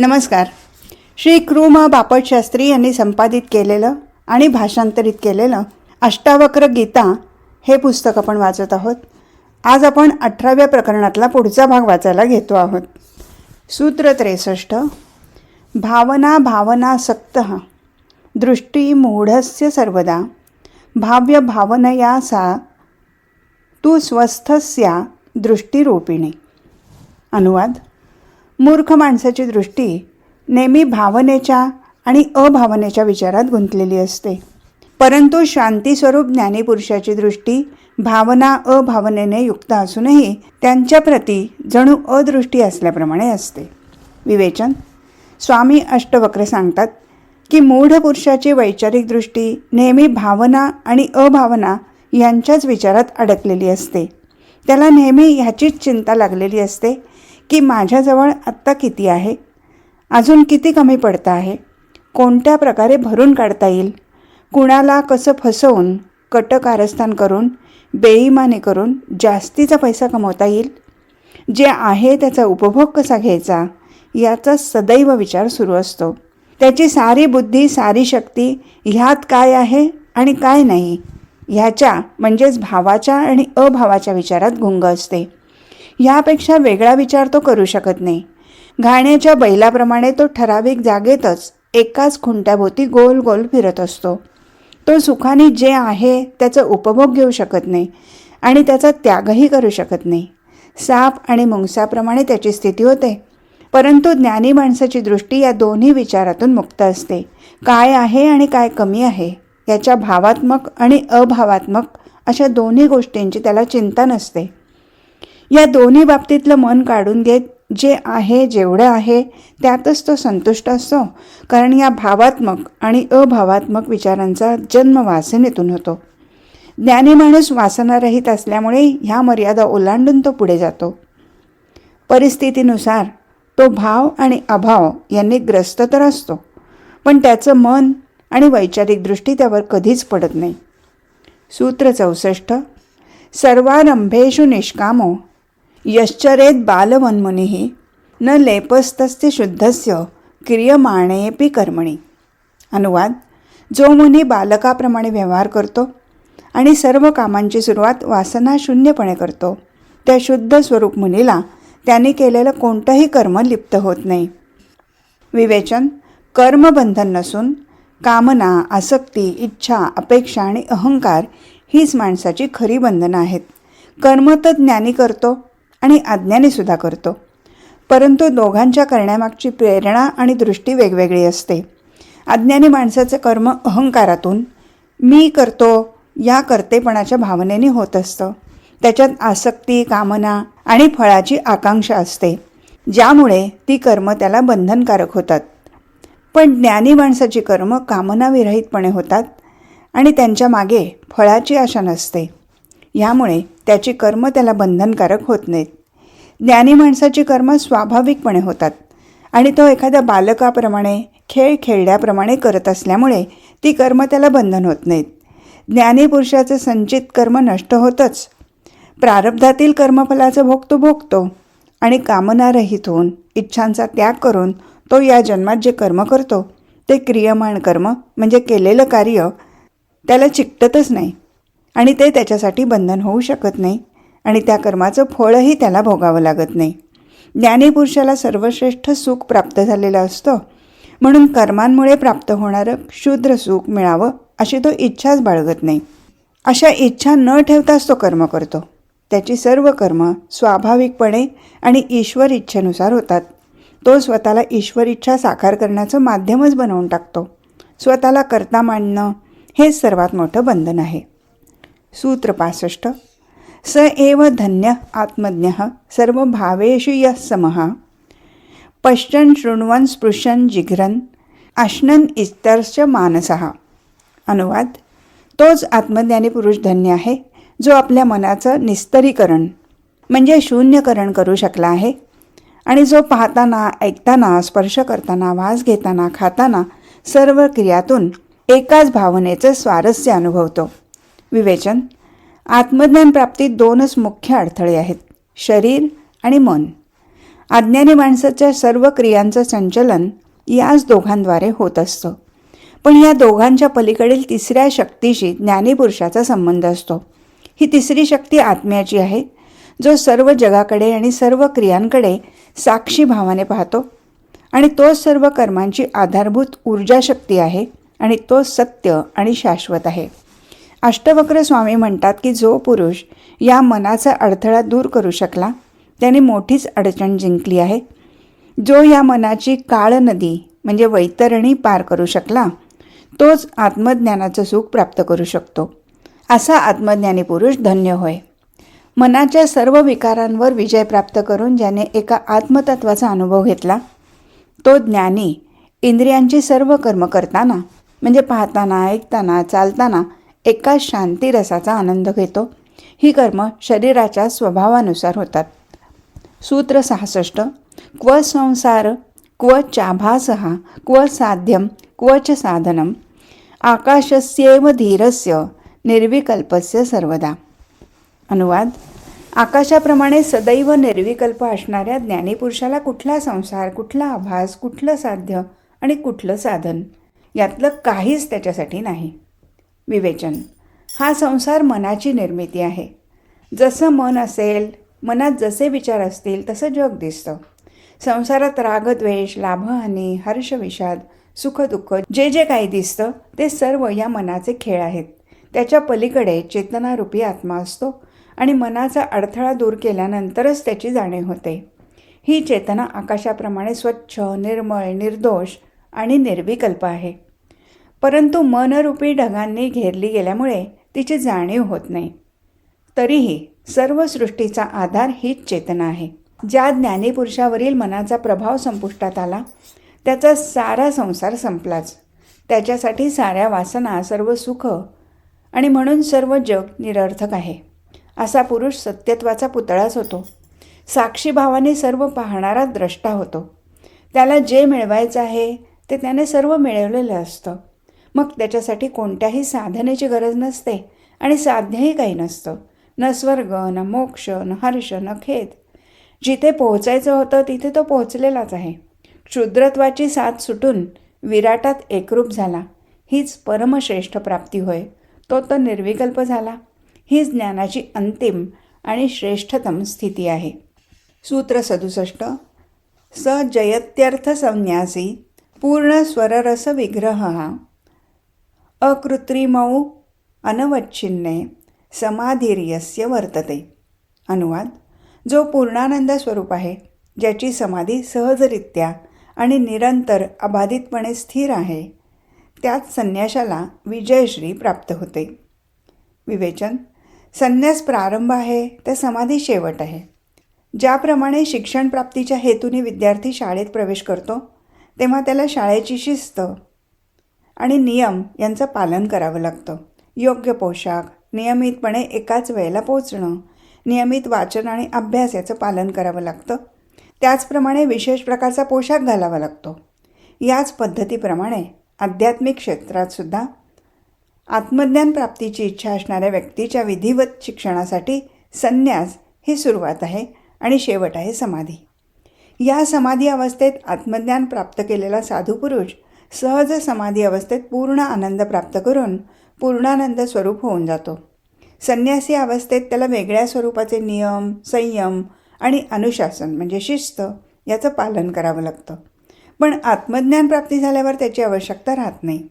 नमस्कार. श्री कृमा बापट शास्त्री यांनी संपादित केलेलं आणि भाषांतरित केलेलं अष्टावक्र गीता हे पुस्तक आपण वाचत आहोत. आज आपण अठराव्या प्रकरणातला पुढचा भाग वाचायला घेतो आहोत. सूत्र त्रेसष्ट. भावना भावनासक्त दृष्टी मूढस्य सर्वदा. भाव्य भावनया सा. तू स्वस्थस्या दृष्टीरूपिणी. अनुवाद मूर्ख माणसाची दृष्टी नेहमी भावनेच्या आणि अभावनेच्या विचारात गुंतलेली असते. परंतु शांतीस्वरूप ज्ञानीपुरुषाची दृष्टी भावना अभावनेने युक्त असूनही त्यांच्याप्रती जणू अदृष्टी असल्याप्रमाणे असते. विवेचन. स्वामी अष्टवक्र सांगतात की मूढ पुरुषाची वैचारिक दृष्टी नेहमी भावना आणि अभावना यांच्याच विचारात अडकलेली असते. त्याला नेहमी ह्याचीच चिंता लागलेली असते की माझ्याजवळ आत्ता किती आहे? अजून किती कमी पडतं आहे? कोणत्या प्रकारे भरून काढता येईल? कुणाला कसं फसवून कटकारस्थान करून बेईमानी करून जास्तीचा पैसा कमवता येईल? जे आहे त्याचा उपभोग कसा घ्यायचा? याचा सदैव विचार सुरू असतो. त्याची सारी बुद्धी सारी शक्ती ह्यात काय आहे आणि काय नाही? ह्याच्या म्हणजेच भावाच्या आणि अभावाच्या विचारात गुंग असते. ह्यापेक्षा वेगळा विचार तो करू शकत नाही. घाण्याच्या बैलाप्रमाणे तो ठराविक जागेतच एकाच खुंट्याभोवती गोल गोल फिरत असतो. तो सुखाने जे आहे त्याचा उपभोग घेऊ शकत नाही आणि त्याचा त्यागही करू शकत नाही. साप आणि मुंगसाप्रमाणे त्याची स्थिती होते. परंतु ज्ञानी माणसाची दृष्टी या दोन्ही विचारातून मुक्त असते. काय आहे आणि काय कमी आहे याच्या भावात्मक आणि अभावात्मक अशा दोन्ही गोष्टींची त्याला चिंता नसते. या दोन्ही बाबतीतलं मन काढून घेत जे आहे जेवढं आहे त्यातच तो संतुष्ट असतो. कारण या भावात्मक आणि अभावात्मक विचारांचा जन्म वासनेतून होतो. ज्ञानी माणूस वासनारहित असल्यामुळे ह्या मर्यादा ओलांडून तो पुढे जातो. परिस्थितीनुसार तो भाव आणि अभाव यांनी ग्रस्त तर असतो पण त्याचं मन आणि वैचारिक दृष्टी त्यावर कधीच पडत नाही. सूत्र चौसष्ट. सर्वारंभेषु निष्कामो यश्चरेत बालवन्मुनिः न लेपस्तस्य शुद्धस्य क्रियमाणेपी कर्मणी। अनुवाद जो मुनी बालकाप्रमाणे व्यवहार करतो आणि सर्व कामांची सुरुवात वासनाशून्यपणे करतो त्या शुद्ध स्वरूप मुनीला त्याने केलेलं कोणतंही कर्म लिप्त होत नाही. विवेचन कर्मबंधन नसून कामना आसक्ती इच्छा अपेक्षा आणि अहंकार हीच माणसाची खरी बंधनं आहेत. कर्म तर ज्ञानी करतो आणि अज्ञानीसुद्धा करतो. परंतु दोघांच्या करण्यामागची प्रेरणा आणि दृष्टी वेगवेगळी असते. अज्ञानी माणसाचे कर्म अहंकारातून मी करतो या कर्तेपणाच्या भावनेने होत असतं. त्याच्यात आसक्ती कामना आणि फळाची आकांक्षा असते. ज्यामुळे ती कर्म त्याला बंधनकारक होतात. पण ज्ञानी माणसाची कर्म कामनाविरहितपणे होतात आणि त्यांच्या मागे फळाची आशा नसते. यामुळे त्याची कर्म त्याला बंधनकारक होत नाहीत. ज्ञानी माणसाची कर्म स्वाभाविकपणे होतात. आणि तो एखाद्या बालकाप्रमाणे खेळ खेळल्याप्रमाणे करत असल्यामुळे ती कर्म त्याला बंधन होत नाहीत. ज्ञानी पुरुषाचं संचित कर्म नष्ट होतच. प्रारब्धातील कर्मफलाचं भोग तो भोगतो आणि कामनारहित होऊन इच्छांचा त्याग करून तो या जन्मात जे कर्म करतो ते क्रियमाण कर्म म्हणजे केलेलं कार्य त्याला चिकटतच नाही. आणि ते त्याच्यासाठी बंधन होऊ शकत नाही आणि त्या कर्माचं फळही त्याला भोगावं लागत नाही. ज्ञानीपुरुषाला सर्वश्रेष्ठ सुख प्राप्त झालेलं असतं. म्हणून कर्मांमुळे प्राप्त होणारं क्षुद्र सुख मिळावं अशी तो इच्छाच बाळगत नाही. अशा इच्छा न ठेवताच तो कर्म करतो. त्याची सर्व कर्म स्वाभाविकपणे आणि ईश्वर इच्छेनुसार होतात. तो स्वतःला ईश्वर इच्छा साकार करण्याचं माध्यमच बनवून टाकतो. स्वतःला करता मांडणं हेच सर्वात मोठं बंधन आहे. सूत्र पासष्ट स एव धन्य आत्मज्ञ सर्व भावेषु यः समः। पश्चन शृण्वन् स्पृशन जिघ्रन् आश्नन इस्तरश्च मानसः। अनुवाद। तोच आत्मज्ञानी पुरुष धन्य आहे जो आपल्या मनाचं निस्तरीकरण म्हणजे शून्यकरण करू शकला आहे आणि जो पाहताना ऐकताना स्पर्श करताना वास घेताना खाताना सर्व क्रियातून एकाच भावनेचं स्वारस्य अनुभवतो. विवेचन. आत्मज्ञान प्राप्तीत दोनच मुख्य अडथळे आहेत शरीर आणि मन. अज्ञानी माणसाच्या सर्व क्रियांचं संचलन याच दोघांद्वारे होत असतं. पण या दोघांच्या पलीकडील तिसऱ्या शक्तीशी ज्ञानीपुरुषाचा संबंध असतो. ही तिसरी शक्ती आत्म्याची आहे जो सर्व जगाकडे आणि सर्व क्रियांकडे साक्षी भावाने पाहतो. आणि तोच सर्व कर्मांची आधारभूत ऊर्जाशक्ती आहे आणि तो सत्य आणि शाश्वत आहे. अष्टवक्र स्वामी म्हणतात की जो पुरुष या मनाचा अडथळा दूर करू शकला त्याने मोठीच अडचण जिंकली आहे. जो या मनाची काळ नदी म्हणजे वैतरणी पार करू शकला तोच आत्मज्ञानाचं सुख प्राप्त करू शकतो. असा आत्मज्ञानी पुरुष धन्य होय. मनाच्या सर्व विकारांवर विजय प्राप्त करून ज्याने एका आत्मतत्वाचा अनुभव घेतला तो ज्ञानी इंद्रियांची सर्व कर्म करताना म्हणजे पाहताना ऐकताना चालताना एका शांतीरसाचा आनंद घेतो. ही कर्म शरीराच्या स्वभावानुसार होतात. सूत्र सहासष्ट क्व संसार क्व चाभासहा क्व साध्यम क्व च साधनम आकाशस्येव धीरस्य निर्विकल्पस्य सर्वदा. अनुवाद. आकाशाप्रमाणे सदैव निर्विकल्प असणाऱ्या ज्ञानीपुरुषाला कुठला संसार कुठला आभास कुठलं साध्य आणि कुठलं साधन यातलं काहीच त्याच्यासाठी नाही. विवेचन. हा संसार मनाची निर्मिती आहे. जसं मन असेल मनात जसे विचार असतील तसं जग दिसतं. संसारात रागद्वेष लाभहानी हर्षविषाद सुखदुःख जे जे काही दिसतं ते सर्व या मनाचे खेळ आहेत. त्याच्या पलीकडे चेतनारूपी आत्मा असतो आणि मनाचा अडथळा दूर केल्यानंतरच त्याची जाणीव होते. ही चेतना आकाशाप्रमाणे स्वच्छ निर्मळ निर्दोष आणि निर्विकल्प आहे. परंतु मनरूपी ढगांनी घेरली गेल्यामुळे तिची जाणीव होत नाही. तरीही सर्व सृष्टीचा आधार हीच चेतना आहे. ज्या ज्ञानीपुरुषावरील मनाचा प्रभाव संपुष्टात आला त्याचा सारा संसार संपलाच. त्याच्यासाठी साऱ्या वासना सर्व सुख आणि म्हणून सर्व जग निरर्थक आहे. असा पुरुष सत्यत्वाचा पुतळाच होतो. साक्षीभावाने सर्व पाहणारा द्रष्टा होतो. त्याला जे मिळवायचं आहे ते त्याने सर्व मिळवलेलं असतं. मग त्याच्यासाठी कोणत्याही साधनेची गरज नसते आणि साध्यही काही नसतं. न स्वर्ग न मोक्ष न हर्ष न खेद. जिथे पोहोचायचं होतं तिथे तो पोहोचलेलाच आहे. क्षुद्रत्वाची साथ सुटून विराटात एकरूप झाला. हीच परमश्रेष्ठ प्राप्ती होय. तो तर निर्विकल्प झाला. ही ज्ञानाची अंतिम आणि श्रेष्ठतम स्थिती आहे. सूत्र सदुसष्ट. स जयत्यर्थ संन्यासी पूर्ण स्वररस विग्रह हा अकृत्रिमौ अनवच्छिन्ने समाधिर्यस्य वर्तते. अनुवाद. जो पूर्णानंद स्वरूप आहे ज्याची समाधी सहजरित्या आणि निरंतर अबाधितपणे स्थिर आहे त्यात संन्याशाला विजयश्री प्राप्त होते. विवेचन. संन्यास प्रारंभ आहे तर समाधी शेवट आहे. ज्याप्रमाणे शिक्षण प्राप्तीच्या हेतूने विद्यार्थी शाळेत प्रवेश करतो तेव्हा त्याला शाळेची शिस्त आणि नियम यांचं पालन करावं लागतं. योग्य पोशाख नियमितपणे एकाच वेळेला पोचणं नियमित वाचन आणि अभ्यास याचं पालन करावं लागतं. त्याचप्रमाणे विशेष प्रकारचा पोशाख घालावा लागतो. याच पद्धतीप्रमाणे आध्यात्मिक क्षेत्रातसुद्धा आत्मज्ञान प्राप्तीची इच्छा असणाऱ्या व्यक्तीच्या विधिवत शिक्षणासाठी संन्यास ही सुरुवात आहे आणि शेवट आहे समाधी. या समाधी अवस्थेत आत्मज्ञान प्राप्त केलेला साधू पुरुष सहज समाधी अवस्थेत पूर्ण आनंद प्राप्त करून पूर्णानंद स्वरूप होऊन जातो. संन्यासी अवस्थेत त्याला वेगळ्या स्वरूपाचे नियम संयम आणि अनुशासन म्हणजे शिस्त याचं पालन करावं लागतं. पण आत्मज्ञान प्राप्ती झाल्यावर त्याची आवश्यकता राहत नाही.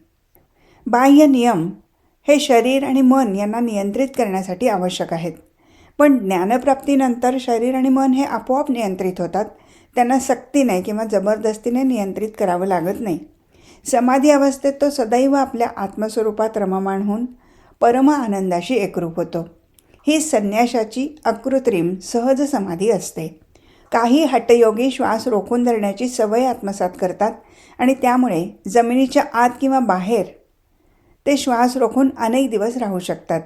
बाह्य नियम हे शरीर आणि मन यांना नियंत्रित करण्यासाठी आवश्यक आहेत. पण ज्ञानप्राप्तीनंतर शरीर आणि मन हे आपोआप नियंत्रित होतात. त्यांना सक्तीने किंवा जबरदस्तीने नियंत्रित करावं लागत नाही. समाधी अवस्थेत तो सदैव आपल्या आत्मस्वरूपात रममाण होऊन परम आनंदाशी एकरूप होतो. ही संन्याशाची अकृत्रिम सहज समाधी असते. काही हटयोगी श्वास रोखून धरण्याची सवय आत्मसात करतात आणि त्यामुळे जमिनीच्या आत किंवा बाहेर ते श्वास रोखून अनेक दिवस राहू शकतात.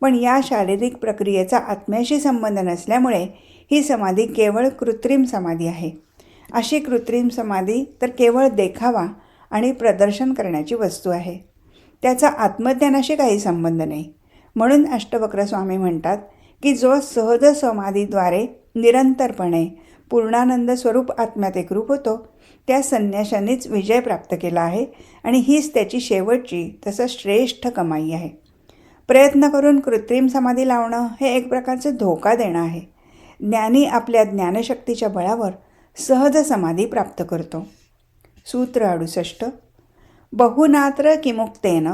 पण या शारीरिक प्रक्रियेचा आत्म्याशी संबंध नसल्यामुळे ही समाधी केवळ कृत्रिम समाधी आहे. अशी कृत्रिम समाधी तर केवळ देखावा आणि प्रदर्शन करण्याची वस्तू आहे. त्याचा आत्मज्ञानाशी काही संबंध नाही. म्हणून अष्टवक्र स्वामी म्हणतात की जो सहज समाधीद्वारे निरंतरपणे पूर्णानंद स्वरूप आत्म्यात एकरूप होतो त्या संन्याशानेच विजय प्राप्त केला आहे आणि हीच त्याची शेवटची तसं श्रेष्ठ कमाई आहे. प्रयत्न करून कृत्रिम समाधी लावणं हे एक प्रकारचं धोका देणं आहे. ज्ञानी आपल्या ज्ञानशक्तीच्या बळावर सहज समाधी प्राप्त करतो. सूत्र अडुसष्ट बहुनात्र किमुक्तेन।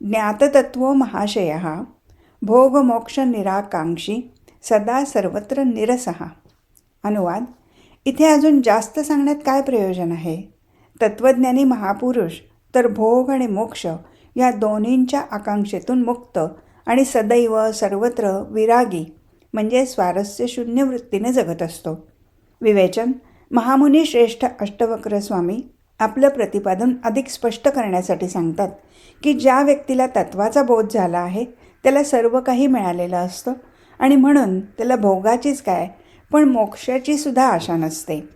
ज्ञाततत्व महाशय। भोगमोक्ष निराकांक्षी सदा सर्वत्र निरसः। अनुवाद। इथे अजून जास्त सांगण्यात काय प्रयोजन आहे? तत्त्वज्ञानी महापुरुष तर भोग आणि मोक्ष या दोन्हींच्या आकांक्षेतून मुक्त आणि सदैव सर्वत्र विरागी म्हणजे स्वारस्यशून्य वृत्तीने जगत असतो. विवेचन. महामुनी श्रेष्ठ अष्टवक्र स्वामी आपलं प्रतिपादन अधिक स्पष्ट करण्यासाठी सांगतात की ज्या व्यक्तीला तत्वाचा बोध झाला आहे त्याला सर्व काही मिळालेलं असतं आणि म्हणून त्याला भोगाचीच काय पण मोक्षाची सुद्धा आशा नसते.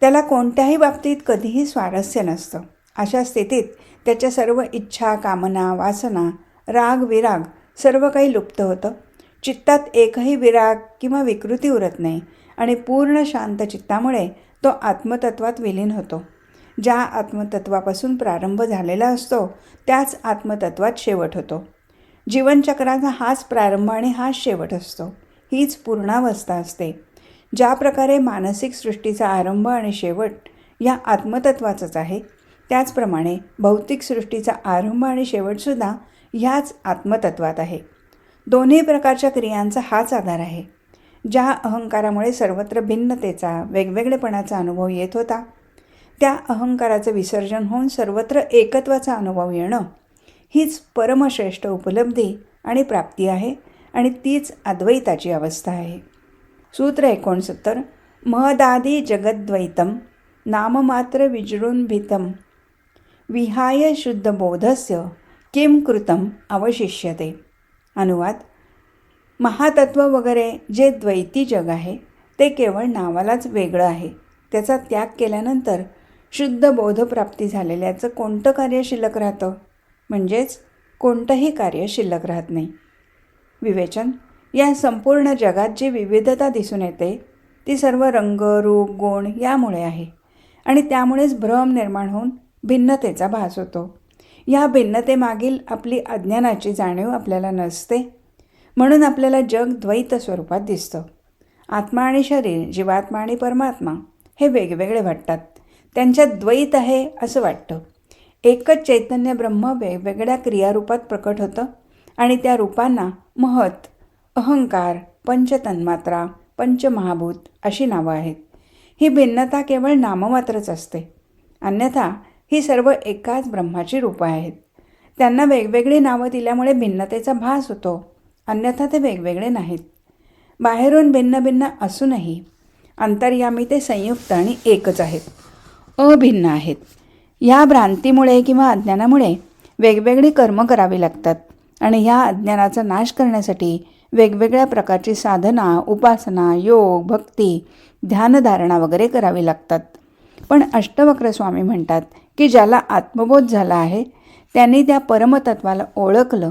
त्याला कोणत्याही बाबतीत कधीही स्वारस्य नसतं. अशा स्थितीत त्याच्या सर्व इच्छा कामना वासना राग विराग सर्व काही लुप्त होतं. चित्तात एकही विराग किंवा विकृती उरत नाही. आणि पूर्ण शांत चित्तामुळे तो आत्मतत्वात विलीन होतो. ज्या आत्मतत्वापासून प्रारंभ झालेला असतो त्याच आत्मतत्वात शेवट होतो. जीवनचक्राचा हाच प्रारंभ आणि हाच शेवट असतो. हीच पूर्णावस्था असते. ज्या प्रकारे मानसिक सृष्टीचा आरंभ आणि शेवट या आत्मतत्वाचाच आहे त्याचप्रमाणे भौतिक सृष्टीचा आरंभ आणि शेवटसुद्धा ह्याच आत्मतत्वात आहे. दोन्ही प्रकारच्या क्रियांचा हाच आधार आहे. ज्या अहंकारामुळे सर्वत्र भिन्नतेचा वेगवेगळेपणाचा अनुभव येत होता. त्या अहंकाराचं विसर्जन होऊन सर्वत्र एकत्वाचा अनुभव येणं हीच परमश्रेष्ठ उपलब्धी आणि प्राप्ती आहे आणि तीच अद्वैताची अवस्था आहे. सूत्र एकोणसत्तर महदादी जगद्वैतम नाममात्र विजृंभितम विहाय शुद्ध बोधस्य किम कृतम अवशिष्यते. अनुवाद महातत्व वगैरे जे द्वैती जग आहे ते केवळ नावालाच वेगळं आहे. त्याचा त्याग केल्यानंतर शुद्ध बोधप्राप्ती झालेल्याचं कोणतं कार्य शिल्लक राहतं? म्हणजेच कोणतंही कार्य शिल्लक राहत नाही. विवेचन या संपूर्ण जगात जी विविधता दिसून येते ती सर्व रंग रूप गुण यामुळे आहे. आणि त्यामुळेच भ्रम निर्माण होऊन भिन्नतेचा भास होतो. या भिन्नतेमागील आपली अज्ञानाची जाणीव आपल्याला नसते म्हणून आपल्याला जग द्वैत स्वरूपात दिसतं. आत्मा आणि शरीर जीवात्मा आणि परमात्मा हे वेगवेगळे वाटतात. त्यांच्यात द्वैत आहे असं वाटतं. एकच चैतन्य ब्रह्म वेगवेगळ्या क्रियारूपात प्रकट होतं आणि त्या रूपांना महत अहंकार पंचतन्मात्रा पंचमहाभूत अशी नावं आहेत. ही भिन्नता केवळ नाममात्रच असते. अन्यथा ही सर्व एकाच ब्रह्माची रूपं आहेत. त्यांना वेगवेगळी नावं दिल्यामुळे भिन्नतेचा भास होतो. अन्यथा ते वेगवेगळे नाहीत. बाहेरून भिन्न भिन्न असूनही अंतर्यामी ते संयुक्त आणि एकच आहेत. अभिन्न आहेत. ह्या भ्रांतीमुळे किंवा अज्ञानामुळे वेगवेगळी कर्म करावी लागतात आणि ह्या अज्ञानाचा नाश करण्यासाठी वेगवेगळ्या प्रकारची साधना उपासना योग भक्ती ध्यानधारणा वगैरे करावी लागतात. पण अष्टवक्र स्वामी म्हणतात की ज्याला आत्मबोध झाला आहे त्यांनी त्या परमतत्वाला ओळखलं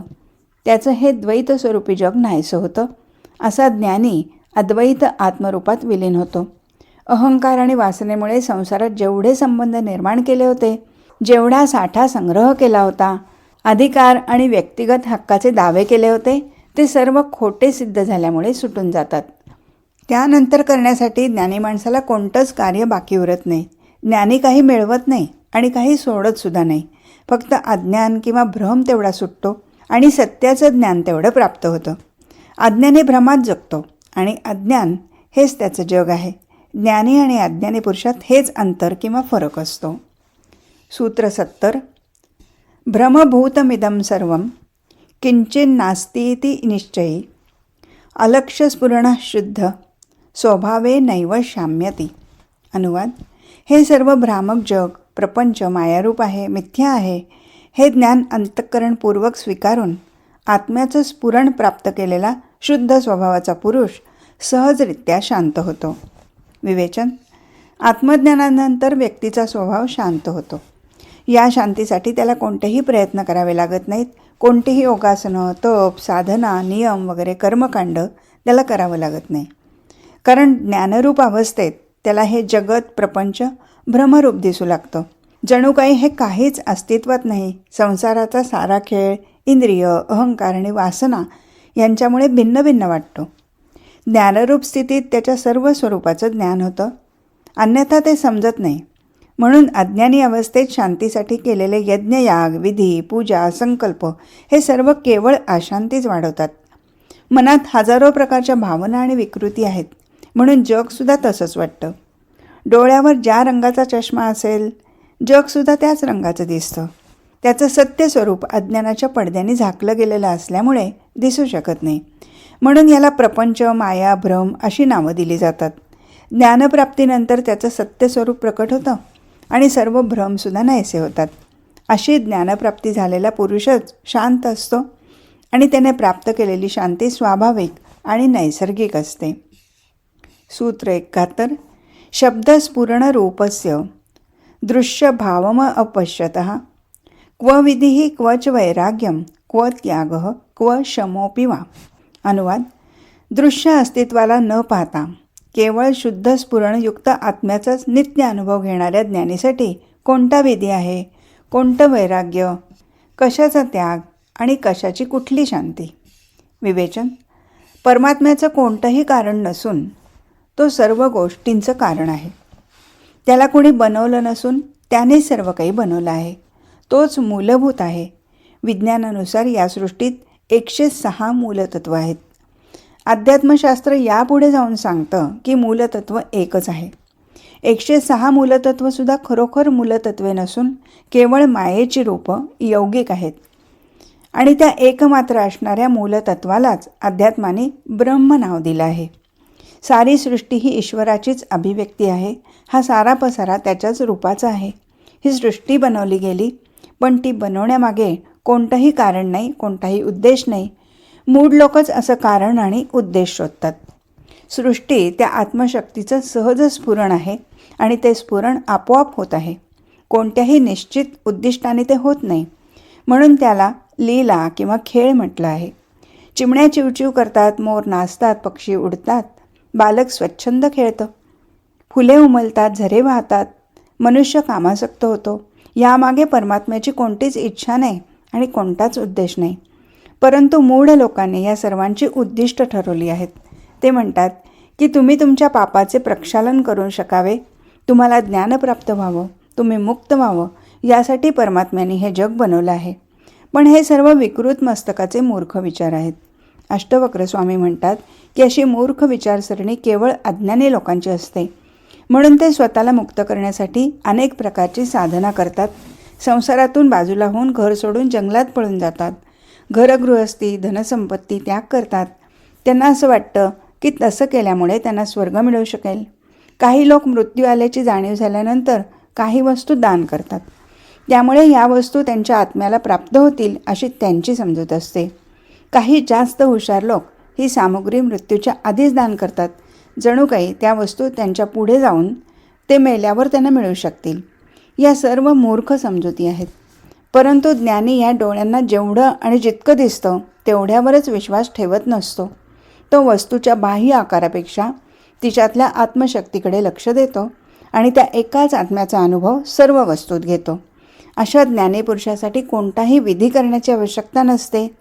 त्याचं हे द्वैत स्वरूपी जग नाहीसं होतं. असा ज्ञानी अद्वैत आत्मरूपात विलीन होतो. अहंकार आणि वासनेमुळे संसारात जेवढे संबंध निर्माण केले होते जेवढा साठा संग्रह केला होता अधिकार आणि व्यक्तिगत हक्काचे दावे केले होते ते सर्व खोटे सिद्ध झाल्यामुळे सुटून जातात. त्यानंतर करण्यासाठी ज्ञानी माणसाला कोणतंच कार्य बाकी उरत नाही. ज्ञानी काही मिळवत नाही आणि काही सोडतसुद्धा नाही. फक्त अज्ञान किंवा भ्रम तेवढा सुटतो. आणि सत्याचं ज्ञान तेवढं प्राप्त होतं. अज्ञानी भ्रमात जगतो आणि अज्ञान हेच त्याचं जग आहे. ज्ञानी आणि अज्ञानी पुरुषात हेच अंतर किंवा फरक असतो. सूत्र सत्तर. भ्रमभूतमिदम सर्व किंचिन्नास्तीति निश्चयी. अलक्षस्फुरण शुद्ध स्वभावे नैव शाम्यती. अनुवाद. हे सर्व भ्रामक जग प्रपंच मायारूप आहे मिथ्या आहे हे ज्ञान अंतःकरणपूर्वक स्वीकारून आत्म्याचं स्फुरण प्राप्त केलेला शुद्ध स्वभावाचा पुरुष सहजरित्या शांत होतो. विवेचन. आत्मज्ञानानंतर व्यक्तीचा स्वभाव शांत होतो. या शांतीसाठी त्याला कोणतेही प्रयत्न करावे लागत नाहीत. कोणतीही योगासनं तप साधना नियम वगैरे कर्मकांड त्याला करावं लागत नाही. कारण ज्ञानरूप अवस्थेत त्याला हे जगत प्रपंच भ्रमरूप दिसू लागतं. जणू काही हे काहीच अस्तित्वात नाही. संसाराचा सारा खेळ इंद्रिय अहंकार आणि वासना यांच्यामुळे भिन्न भिन्न वाटतो. ज्ञानरूप स्थितीत त्याच्या सर्व स्वरूपाचं ज्ञान होतं. अन्यथा ते समजत नाही. म्हणून अज्ञानी अवस्थेत शांतीसाठी केलेले यज्ञयाग विधी पूजा संकल्प हे सर्व केवळ अशांतीच वाढवतात. मनात हजारो प्रकारच्या भावना आणि विकृती आहेत. म्हणून जगसुद्धा तसंच वाटतं. डोळ्यावर ज्या रंगाचा चष्मा असेल जगसुद्धा त्याच रंगाचं दिसतं. त्याचं सत्य स्वरूप अज्ञानाच्या पडद्याने झाकलं गेलेलं असल्यामुळे दिसू शकत नाही. म्हणून याला प्रपंच माया भ्रम अशी नावं दिली जातात. ज्ञानप्राप्तीनंतर त्याचं सत्य स्वरूप प्रकट होतं आणि सर्व भ्रमसुद्धा नाहीसे होतात. अशी ज्ञानप्राप्ती झालेला पुरुषच शांत असतो आणि त्याने प्राप्त केलेली शांती स्वाभाविक आणि नैसर्गिक असते. सूत्र एकाहत्तर शब्दस्फुरणरूपस्य दृश्यभावम अपश्यतः। क्व विधी क्व च वैराग्यम क्व त्याग क्व शमोपि वा। अनुवाद। दृश्य अस्तित्वाला न पाहता। केवळ शुद्ध स्फुरणयुक्त आत्म्याचाच नित्य अनुभव घेणाऱ्या ज्ञानीसाठी कोणता विधी आहे? कोणतं वैराग्य? कशाचा त्याग? आणि कशाची कुठली शांती? विवेचन। परमात्म्याचं कोणतंही कारण नसून तो सर्व गोष्टींचं कारण आहे। त्याला कोणी बनवलं नसून त्याने सर्व काही बनवलं आहे. तोच मूलभूत आहे. विज्ञानानुसार या सृष्टीत एकशे सहा मूलतत्व आहेत. अध्यात्मशास्त्र यापुढे जाऊन सांगतं की मूलतत्व एकच आहे. एकशे सहा मूलतत्वसुद्धा खरोखर मूलतत्वे नसून केवळ मायेची रूपं यौगिक आहेत. आणि त्या एकमात्र असणाऱ्या मूलतत्वालाच अध्यात्माने ब्रह्म नाव दिलं आहे. सारी सृष्टी ही ईश्वराचीच अभिव्यक्ती आहे. हा सारा पसारा त्याच्याच रूपाचा आहे. ही सृष्टी बनवली गेली पण ती बनवण्यामागे कोणतंही कारण नाही कोणताही उद्देश नाही. मूळ लोकच असं कारण आणि उद्देश शोधतात. सृष्टी त्या आत्मशक्तीचं सहज स्फुरण आहे आणि ते स्फुरण आपोआप होत आहे. कोणत्याही निश्चित उद्दिष्टाने ते होत नाही. म्हणून त्याला लीला किंवा खेळ म्हटलं आहे. चिमण्या चिवचिव करतात मोर नाचतात पक्षी उडतात. बालक स्वच्छंद खेळतं. फुले उमलतात झरे वाहतात. मनुष्य कामासक्त होतो. यामागे परमात्म्याची कोणतीच इच्छा नाही आणि कोणताच उद्देश नाही. परंतु मूढ लोकांनी या सर्वांची उद्दिष्ट ठरवली आहेत. ते म्हणतात की तुम्ही तुमच्या पापाचे प्रक्षालन करू शकावे. तुम्हाला ज्ञान प्राप्त व्हावं. तुम्ही मुक्त व्हावं. यासाठी परमात्म्याने हे जग बनवलं आहे. पण हे सर्व विकृत मस्तकाचे मूर्ख विचार आहेत. अष्टवक्र स्वामी म्हणतात की अशी मूर्ख विचारसरणी केवळ अज्ञानी लोकांची असते. म्हणून ते स्वतःला मुक्त करण्यासाठी अनेक प्रकारची साधना करतात. संसारातून बाजूला होऊन घर सोडून जंगलात पळून जातात. घरगृहस्थी धनसंपत्ती त्याग करतात. त्यांना असं वाटतं की तसं केल्यामुळे त्यांना स्वर्ग मिळू शकेल. काही लोक मृत्यू आल्याची जाणीव झाल्यानंतर काही वस्तू दान करतात. त्यामुळे या वस्तू त्यांच्या आत्म्याला प्राप्त होतील अशी त्यांची समजूत असते. काही जास्त हुशार लोक ही सामुग्री मृत्यूच्या आधीच दान करतात. जणू काही त्या वस्तू त्यांच्या पुढे जाऊन ते मेल्यावर त्यांना मिळू शकतील. या सर्व मूर्ख समजुती आहेत. परंतु ज्ञानी या डोळ्यांना जेवढं आणि जितकं दिसतं तेवढ्यावरच विश्वास ठेवत नसतो. तो वस्तूच्या बाह्य आकारापेक्षा तिच्यातल्या आत्मशक्तीकडे लक्ष देतो आणि त्या एकाच आत्म्याचा अनुभव सर्व वस्तूत घेतो. अशा ज्ञानीपुरुषासाठी कोणताही विधी करण्याची आवश्यकता नसते.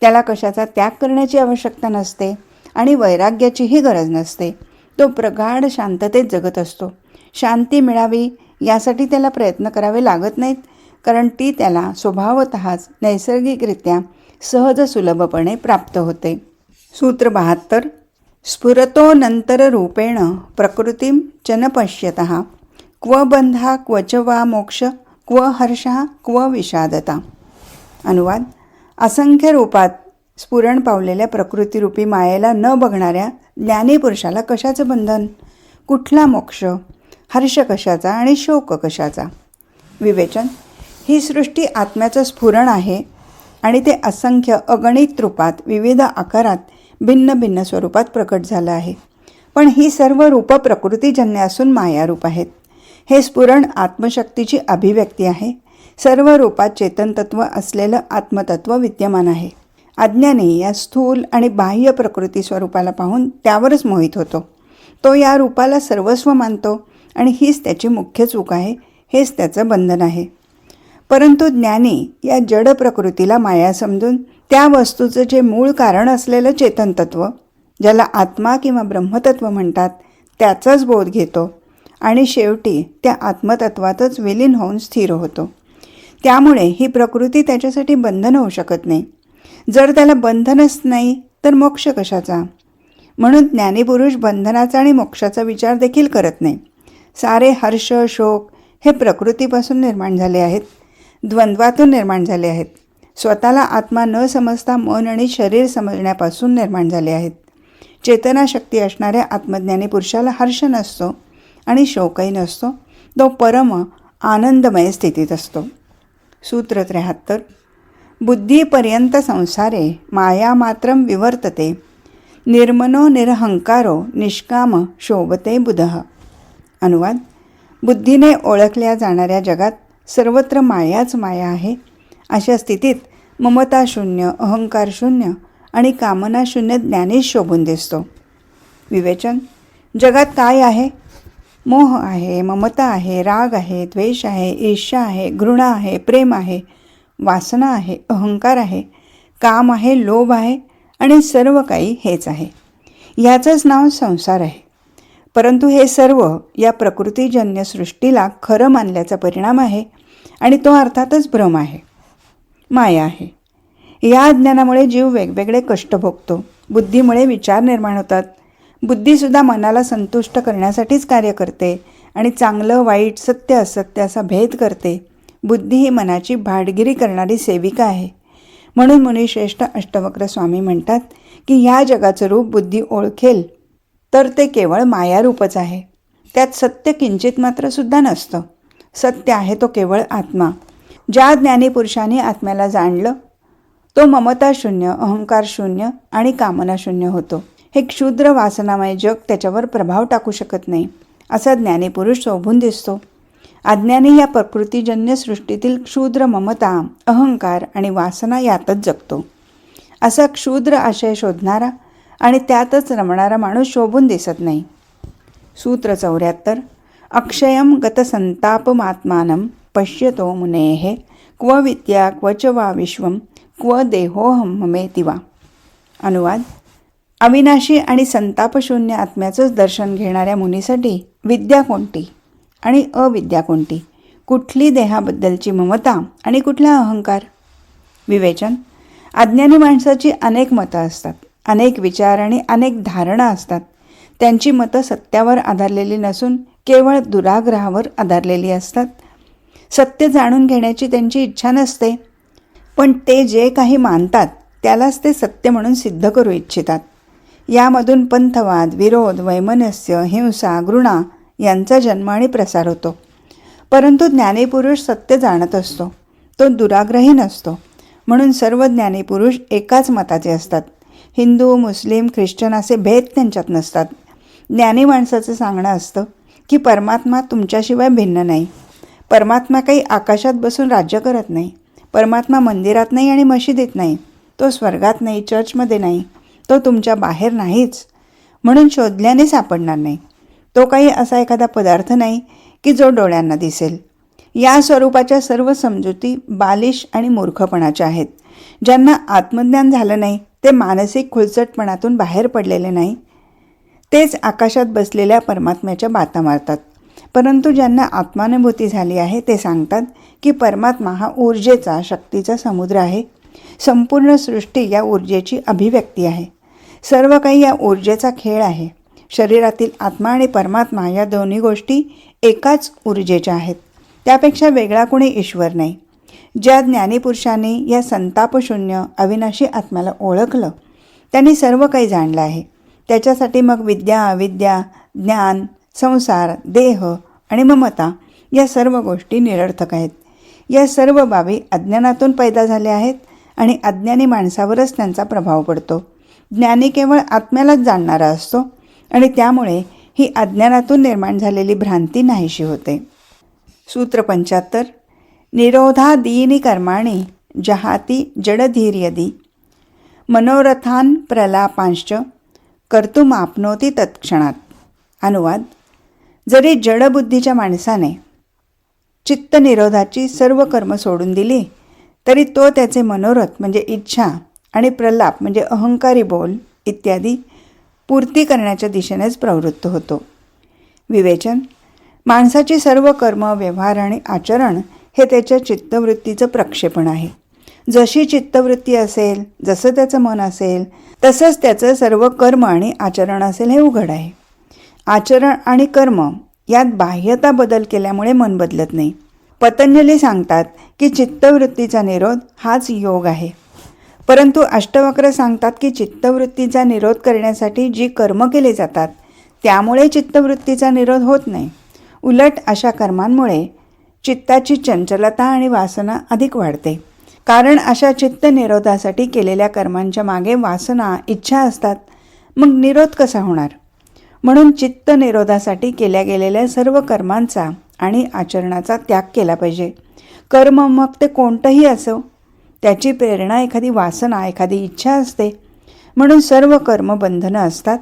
त्याला कशाचा त्याग करण्याची आवश्यकता नसते. आणि वैराग्याचीही गरज नसते. तो प्रगाढ शांततेत जगत असतो. शांती मिळावी यासाठी त्याला प्रयत्न करावे लागत नाहीत कारण ती त्याला स्वभावतःच नैसर्गिकरित्या सहज सुलभपणे प्राप्त होते. सूत्र बहात्तर स्फुरतो नंतररूपेण प्रकृतीं च न क्व बंधा क्वच वा मोक्ष क्व हर्षः क्व विषादता. अनुवाद. असंख्य रूपात स्फुरण पावलेल्या प्रकृतीरूपी मायेला न बघणाऱ्या ज्ञानीपुरुषाला कशाचं बंधन? कुठला मोक्ष? हर्ष कशाचा आणि शोक कशाचा? विवेचन ही सृष्टी आत्म्याचं स्फुरण आहे आणि ते असंख्य अगणित रूपात विविध आकारात भिन्न भिन्न स्वरूपात प्रकट झालं आहे. पण ही सर्व रूपं प्रकृतीजन्य असून मायारूप आहेत. हे स्फुरण आत्मशक्तीची अभिव्यक्ती आहे. सर्व रूपात चेतनतत्व असलेलं आत्मतत्व विद्यमान आहे. अज्ञानी या स्थूल आणि बाह्य प्रकृती स्वरूपाला पाहून त्यावरच मोहित होतो. तो या रूपाला सर्वस्व मानतो आणि हीच त्याची मुख्य चूक आहे हेच त्याचं बंधन आहे. परंतु ज्ञानी या जड प्रकृतीला माया समजून त्या वस्तूचं जे मूळ कारण असलेलं चेतन तत्व ज्याला आत्मा किंवा ब्रह्मतत्व म्हणतात त्याचाच बोध घेतो आणि शेवटी त्या आत्मतत्वातच विलीन होऊन स्थिर होतो. त्यामुळे ही प्रकृती त्याच्यासाठी बंधन होऊ शकत नाही. जर त्याला बंधनच नाही तर मोक्ष कशाचा? म्हणून ज्ञानीपुरुष बंधनाचा आणि मोक्षाचा विचार देखील करत नाही. सारे हर्ष शोक हे प्रकृतीपासून निर्माण झाले आहेत. द्वंद्वातून निर्माण झाले आहेत. स्वतःला आत्मा न समजता मन आणि शरीर समजण्यापासून निर्माण झाले आहेत. चेतनाशक्ती असणाऱ्या आत्मज्ञानी पुरुषाला हर्ष नसतो आणि शोकही नसतो. तो परम आनंदमय स्थितीत असतो. सूत्र त्र्याहत्तर. बुद्धीपर्यंत संसारे माया मात्रम विवर्तते. निर्मनो निरहंकारो निष्काम शोभते बुधः. अनुवाद. बुद्धीने ओळखल्या जाणाऱ्या जगात सर्वत्र मायाच माया आहे. अशा स्थितीत ममता शून्य अहंकार शून्य आणि कामना शून्य शोभून दिसतो. विवेचन. जगात काय आहे? मोह आहे ममता आहे राग आहे द्वेष आहे ईर्ष्या आहे घृणा आहे प्रेम आहे. वासना आहे अहंकार आहे काम आहे लोभ आहे आणि सर्व काही हेच आहे. ह्याचंच नाव संसार आहे. परंतु हे सर्व या प्रकृतीजन्य सृष्टीला खरं मानल्याचा परिणाम आहे आणि तो अर्थातच भ्रम आहे. माया आहे. या अज्ञानामुळे जीव वेगवेगळे कष्ट भोगतो बुद्धीमुळे विचार निर्माण होतात. बुद्धीसुद्धा मनाला संतुष्ट करण्यासाठीच कार्य करते आणि चांगलं वाईट सत्य असत्य असा भेद करते. बुद्धी ही मनाची भाडगिरी करणारी सेविका आहे. म्हणून मुनिश्रेष्ठ अष्टवक्र स्वामी म्हणतात की ह्या जगाचं रूप बुद्धी ओळखेल तर ते केवळ मायारूपच आहे. त्यात सत्य किंचित मात्र सुद्धा नसतं. सत्य आहे तो केवळ आत्मा. ज्या ज्ञानीपुरुषाने आत्म्याला जाणलं तो ममता शून्य अहंकार शून्य आणि कामना शून्य होतो. हे क्षुद्र वासनामय जग त्याच्यावर प्रभाव टाकू शकत नाही असा ज्ञानीपुरुष शोभून दिसतो. अज्ञानी या प्रकृतीजन्य सृष्टीतील क्षुद्र ममता अहंकार आणि वासना यातच जगतो. असा क्षुद्र आशय शोधणारा आणि त्यातच रमणारा माणूस शोभून दिसत नाही. सूत्र चौऱ्याहत्तर अक्षयम गतसंतापमात्मानं पश्यतो मुनेः क्व विद्या क्व च वा विश्वम क्व देहोहम ममेति वा अनुवाद अविनाशी आणि संतापशून्य आत्म्याचंच दर्शन घेणाऱ्या मुनीसाठी विद्या कोणती? आणि अविद्या कोणती? कुठली देहाबद्दलची ममता आणि कुठला अहंकार? विवेचन. अज्ञानी माणसाची अनेक मतं असतात. अनेक विचार आणि अनेक धारणा असतात. त्यांची मतं सत्यावर आधारलेली नसून केवळ दुराग्रहावर आधारलेली असतात. सत्य जाणून घेण्याची त्यांची इच्छा नसते. पण ते जे काही मानतात त्यालाच ते सत्य म्हणून सिद्ध करू इच्छितात. यामधून पंथवाद विरोध वैमनस्य हिंसा घृणा यांचा जन्म आणि प्रसार होतो. परंतु ज्ञानीपुरुष सत्य जाणत असतो. तो दुराग्रही नसतो. म्हणून सर्व ज्ञानीपुरुष एकाच मताचे असतात. हिंदू मुस्लिम ख्रिश्चन असे भेद त्यांच्यात नसतात. ज्ञानी माणसाचं सांगणं असतं की परमात्मा तुमच्याशिवाय भिन्न नाही. परमात्मा काही आकाशात बसून राज्य करत नाही. परमात्मा मंदिरात नाही आणि मशिदीत नाही. तो स्वर्गात नाही चर्चमध्ये नाही. तो तुमच्या बाहेर नाहीच. म्हणून शोधल्याने सापडणार नाही. तो काही असा एखादा पदार्थ नाही की जो डोळ्यांना दिसेल. या स्वरूपाच्या सर्व समजुती बालिश आणि मूर्खपणाच्या आहेत. ज्यांना आत्मज्ञान झालं नाही ते मानसिक खुलचटपणातून बाहेर पडलेले नाही. तेच आकाशात बसलेल्या परमात्म्याच्या बाता मारतात. परंतु ज्यांना आत्मानुभूती झाली आहे ते सांगतात की परमात्मा हा ऊर्जेचा शक्तीचा समुद्र आहे. संपूर्ण सृष्टी या ऊर्जेची अभिव्यक्ती आहे. सर्व काही या ऊर्जेचा खेळ आहे. शरीरातील आत्मा आणि परमात्मा या दोन्ही गोष्टी एकाच ऊर्जेच्या आहेत. त्यापेक्षा वेगळा कुणी ईश्वर नाही. ज्या ज्ञानीपुरुषाने या संतापशून्य अविनाशी आत्म्याला ओळखलं त्यांनी सर्व काही जाणलं आहे. त्याच्यासाठी मग विद्या अविद्या ज्ञान संसार देह आणि ममता या सर्व गोष्टी निरर्थक आहेत. या सर्व बाबी अज्ञानातून पैदा झाल्या आहेत आणि अज्ञानी माणसावरच त्यांचा प्रभाव पडतो. ज्ञानी केवळ आत्म्यालाच जाणणारा असतो आणि त्यामुळे ही अज्ञानातून निर्माण झालेली भ्रांती नाहीशी होते. सूत्र पंच्याहत्तर निरोधादीनी कर्माणी जहाती जडधीर्यदी मनोरथान प्रलापांश्च कर्तुमाप्नोती तत्क्षणात. अनुवाद जरी जडबुद्धीच्या माणसाने चित्तनिरोधाची सर्व कर्म सोडून दिली तरी तो त्याचे मनोरथ म्हणजे इच्छा आणि प्रलाप म्हणजे अहंकारी बोल इत्यादी पूर्ती करण्याच्या दिशेनेच प्रवृत्त होतो. विवेचन माणसाची सर्व कर्म व्यवहार आणि आचरण हे त्याच्या चित्तवृत्तीचं प्रक्षेपण आहे. जशी चित्तवृत्ती असेल जसं त्याचं मन असेल तसंच त्याचं सर्व कर्म आणि आचरण असेल हे उघड आहे. आचरण आणि कर्म यात बाह्यता बदल केल्यामुळे मन बदलत नाही. पतंजली सांगतात की चित्तवृत्तीचा निरोध हाच योग आहे. परंतु अष्टवक्र सांगतात की चित्तवृत्तीचा निरोध करण्यासाठी जी कर्म केले जातात त्यामुळे चित्तवृत्तीचा निरोध होत नाही. उलट अशा कर्मांमुळे चित्ताची चंचलता आणि वासना अधिक वाढते. कारण अशा चित्त निरोधासाठी केलेल्या कर्मांच्या मागे वासना इच्छा असतात. मग निरोध कसा होणार? म्हणून चित्त निरोधासाठी केल्या गेलेल्या सर्व कर्मांचा आणि आचरणाचा त्याग केला पाहिजे. कर्म मग ते कोणतंही असो त्याची प्रेरणा एखादी वासना एखादी इच्छा असते. म्हणून सर्व कर्म बंधनं असतात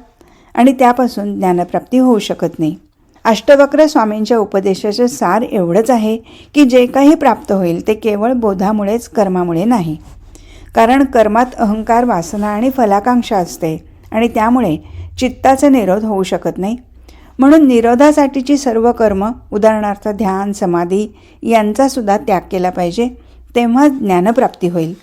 आणि त्यापासून ज्ञानप्राप्ती होऊ शकत नाही. अष्टवक्र स्वामींच्या उपदेशाचे सार एवढंच आहे की जे काही प्राप्त होईल ते केवळ बोधामुळेच कर्मामुळे नाही. कारण कर्मात अहंकार वासना आणि फलाकांक्षा असते आणि त्यामुळे चित्ताचा निरोध होऊ शकत नाही. म्हणून निरोधासाठीची सर्व कर्म उदाहरणार्थ ध्यान समाधी यांचासुद्धा त्याग केला पाहिजे. तेव्हा ज्ञानप्राप्ती होईल.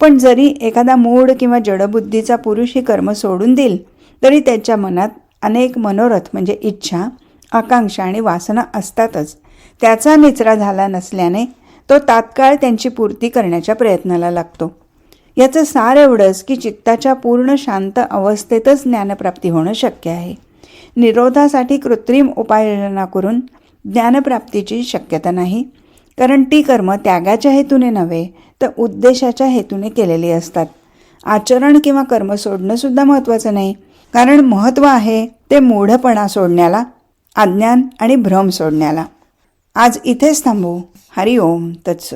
पण जरी एखादा मूढ किंवा जडबुद्धीचा पुरुष ही कर्म सोडून देईल तरी त्याच्या मनात अनेक मनोरथ म्हणजे इच्छा आकांक्षा आणि वासना असतातच. त्याचा निचरा झाला नसल्याने तो तात्काळ त्यांची पूर्ती करण्याच्या प्रयत्नाला लागतो. याचं सार एवढंच की चित्ताच्या पूर्ण शांत अवस्थेतच ज्ञानप्राप्ती होणं शक्य आहे. निरोधासाठी कृत्रिम उपाययोजना करून ज्ञानप्राप्तीची शक्यता नाही. कारण ती कर्म त्यागाच्या हेतूने नव्हे तर उद्देशाच्या हेतूने केलेली असतात. आचरण किंवा कर्म सोडणंसुद्धा महत्त्वाचं नाही. कारण महत्त्व आहे ते मूढपणा सोडण्याला अज्ञान आणि भ्रम सोडण्याला. आज इथेच थांबू. हरिओम. तत्सत